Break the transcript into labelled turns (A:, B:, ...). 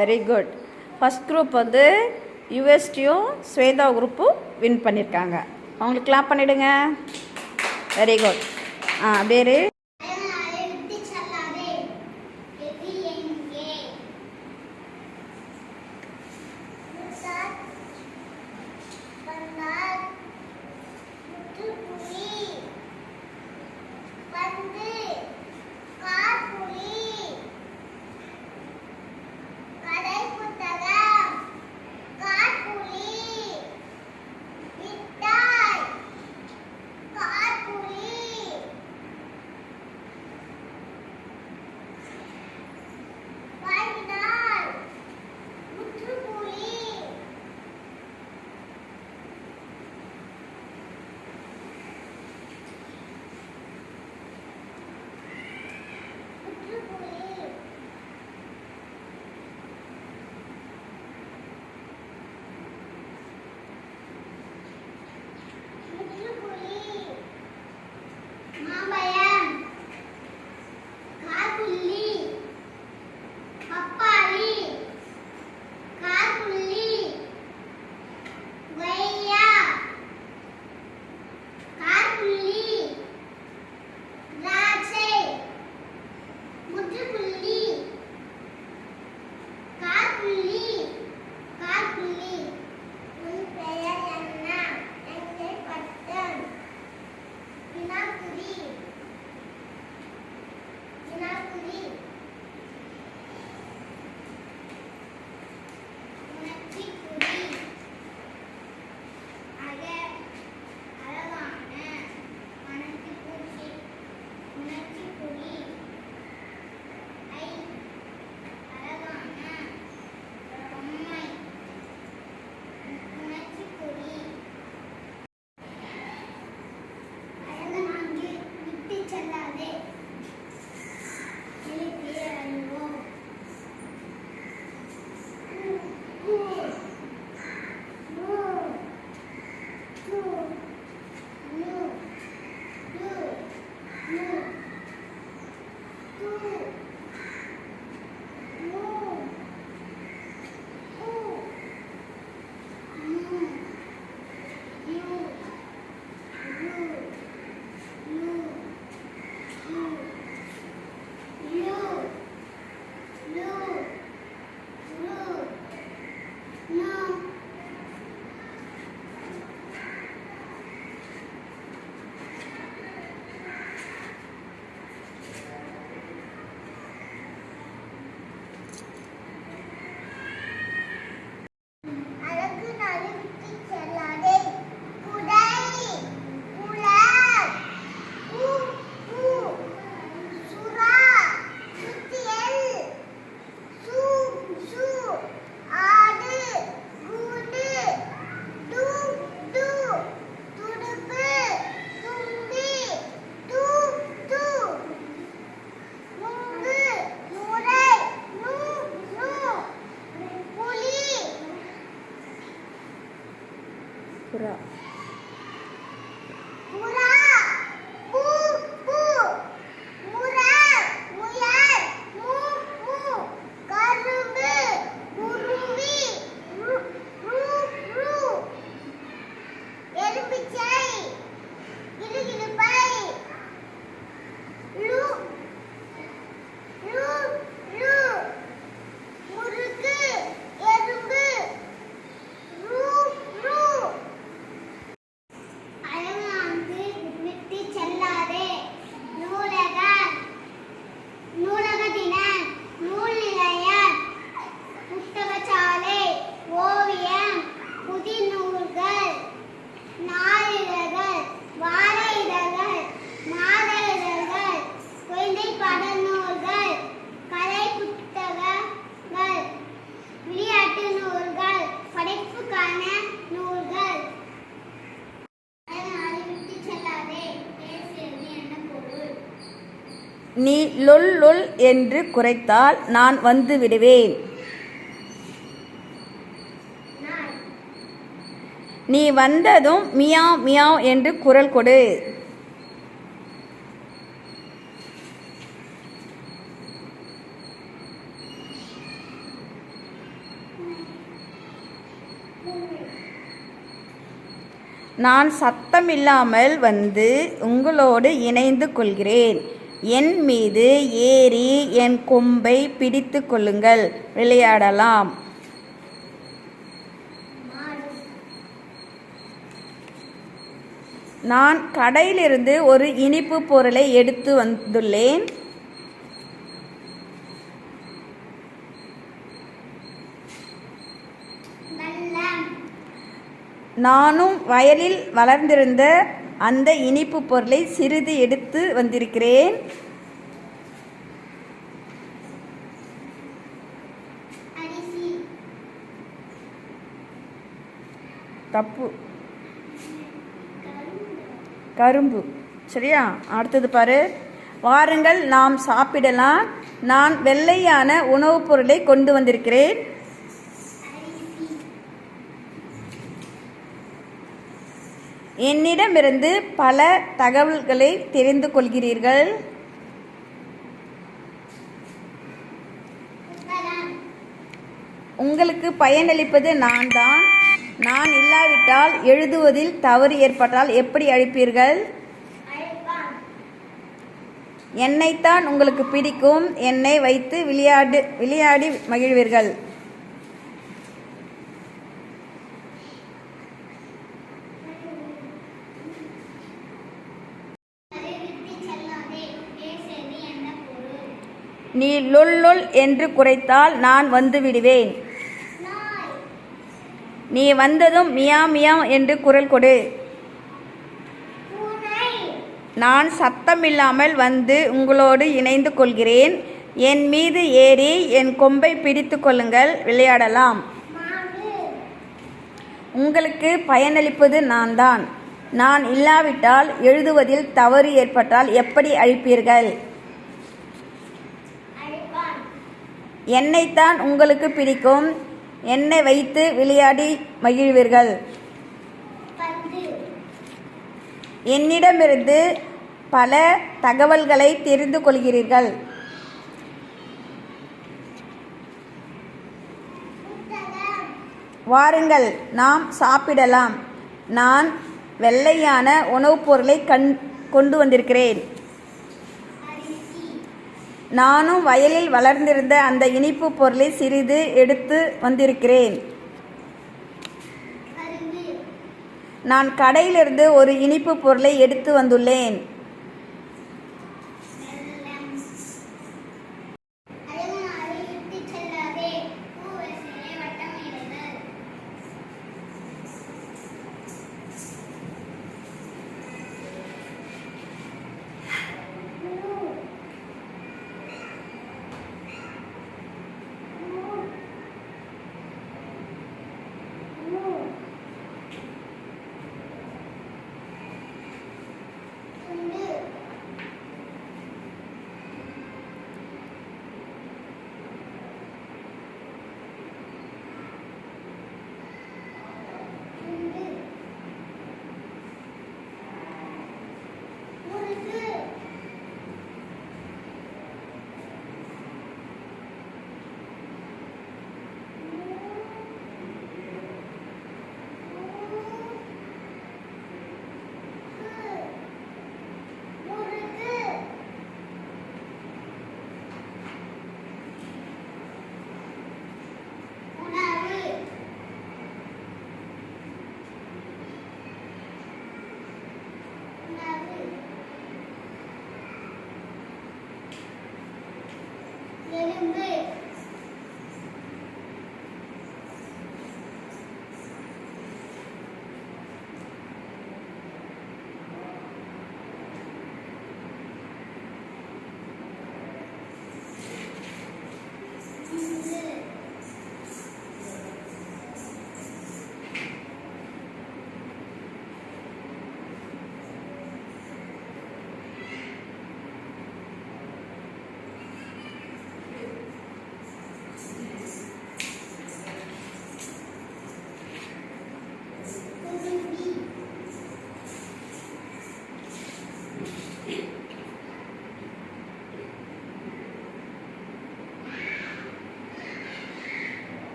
A: Very good first group வந்து யுஎஸ்டியும் Shweta குரூப்பும் win பண்ணியிருக்காங்க அவங்களுக்கு கிளாப் பண்ணிவிடுங்க வெரி குட் ஆ
B: அப்படியே two. 对。நீ
A: லொல் லொல் என்று குறைத்தால் நான் வந்து விடுவேன். நீ வந்ததும் மியாவ் மியாவ் என்று குரல் கொடு. நான் சத்தமில்லாமல் வந்து உங்களோடு இணைந்து கொள்கிறேன். என் மீது ஏறி என் கொம்பை பிடித்து கொள்ளுங்கள். விளையாடலாம். நான் கடையிலிருந்து ஒரு இனிப்பு பொருளை எடுத்து வந்துள்ளேன். நானும் வயலில் வளர்ந்திருந்த அந்த இனிப்பு பொருளை சிறிது எடுத்து வந்திருக்கிறேன். தப்பு
B: கரும்பு
A: கரும்பு. சரியா? அடுத்தது பாரு. வாருங்கள் நாம் சாப்பிடலாம். நான் வெள்ளையான உணவுப் பொருளை கொண்டு வந்திருக்கிறேன். என்னிடமிருந்து பல தகவல்களை தெரிந்து கொள்கிறீர்கள். உங்களுக்கு பயனளிப்பது நான் தான் நான் இல்லாவிட்டால் எழுதுவதில் தவறு ஏற்பட்டால் எப்படி அழிப்பீர்கள்? என்னைத்தான் உங்களுக்கு பிடிக்கும். என்னை வைத்து விளையாடு விளையாடி மகிழ்வீர்கள்
B: அறிவித்து செல்லாதே பேசுவது என்ன பொருள்
A: நீ லொல் லொல் என்று குறைத்தால் நான்
B: வந்துவிடுவேன்
A: நீ வந்ததும் மியா மியா என்று குரல் கொடு. நான் சத்தமில்லாமல் வந்து உங்களோடு இணைந்து கொள்கிறேன். என் மீது ஏறி என் கொம்பை பிடித்து கொள்ளுங்கள். விளையாடலாம். உங்களுக்கு பயனளிப்பது நான் தான் நான் இல்லாவிட்டால் எழுதுவதில் தவறு ஏற்பட்டால் எப்படி அழிப்பீர்கள்? என்னைத்தான் உங்களுக்கு பிடிக்கும். என்னை வைத்து விளையாடி மகிழ்வீர்கள். என்னிடமிருந்து பல தகவல்களை தெரிந்து கொள்கிறீர்கள். வாருங்கள் நாம் சாப்பிடலாம். நான் வெள்ளையான உணவுப் பொருளை கண் கொண்டு வந்திருக்கிறேன். நானும் வயலில் வளர்ந்திருந்த அந்த இனிப்பு பொருளை சிறிது எடுத்து வந்திருக்கிறேன். நான் கடையிலிருந்து ஒரு இனிப்பு பொருளை எடுத்து வந்துள்ளேன்.